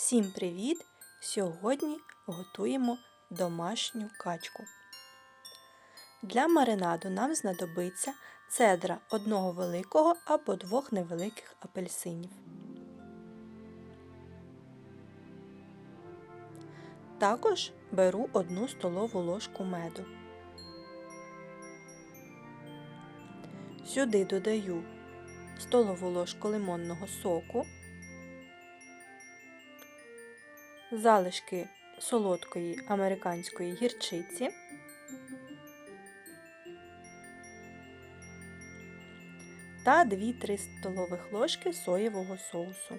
Всім привіт! Сьогодні готуємо домашню качку. Для маринаду нам знадобиться цедра одного великого або двох невеликих апельсинів. Також беру одну столову ложку меду. Сюди додаю столову ложку лимонного соку, залишки солодкої американської гірчиці, та 2-3 столових ложки соєвого соусу.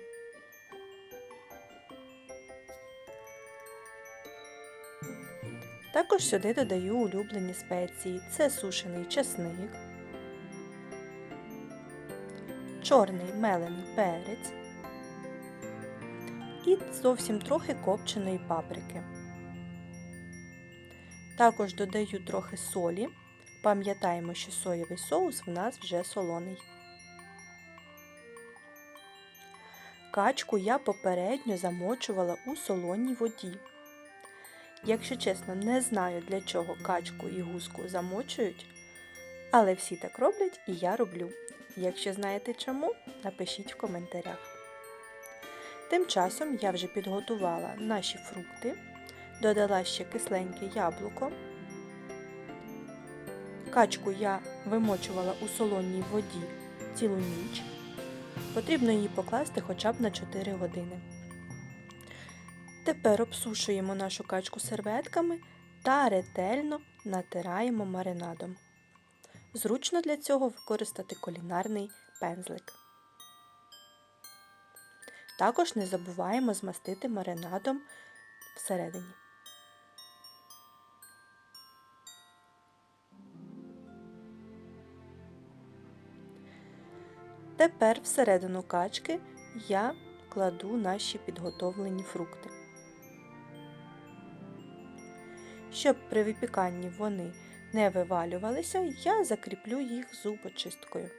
Також сюди додаю улюблені спеції. Це сушений часник, чорний мелений перець і зовсім трохи копченої паприки. Також додаю трохи солі. Пам'ятаємо, що соєвий соус в нас вже солоний. Качку я попередньо замочувала у солоній воді. Якщо чесно, не знаю, для чого качку і гуску замочують, але всі так роблять і я роблю. Якщо знаєте чому, напишіть в коментарях. Тим часом я вже підготувала наші фрукти, додала ще кисленьке яблуко. Качку я вимочувала у солоній воді цілу ніч. Потрібно її покласти хоча б на 4 години. Тепер обсушуємо нашу качку серветками та ретельно натираємо маринадом. Зручно для цього використати кулінарний пензлик. Також не забуваємо змастити маринадом всередині. Тепер всередину качки я кладу наші підготовлені фрукти. Щоб при випіканні вони не вивалювалися, я закріплю їх зубочисткою.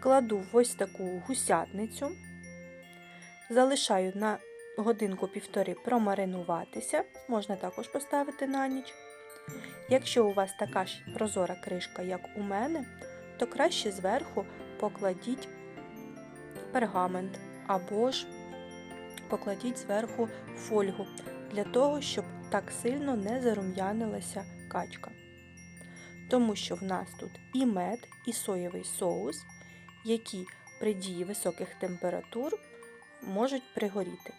Кладу в ось таку гусятницю, залишаю на годинку-півтори промаринуватися, можна також поставити на ніч. Якщо у вас така ж прозора кришка, як у мене, то краще зверху покладіть пергамент або ж покладіть зверху фольгу для того, щоб так сильно не зарум'янилася качка. Тому що в нас тут і мед, і соєвий соус, які при дії високих температур можуть пригоріти.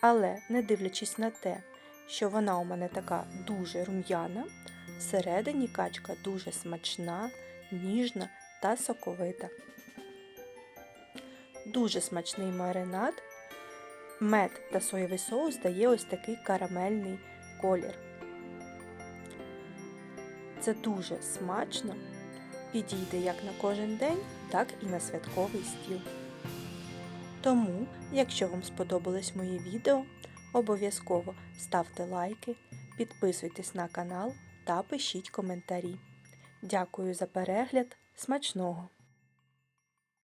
Але, не дивлячись на те, що вона у мене така дуже рум'яна, всередині качка дуже смачна, ніжна та соковита. Дуже смачний маринад. Мед та соєвий соус дає ось такий карамельний колір. Це дуже смачно, підійде як на кожен день, так і на святковий стіл. Тому, якщо вам сподобалось моє відео, обов'язково ставте лайки, підписуйтесь на канал та пишіть коментарі. Дякую за перегляд! Смачного!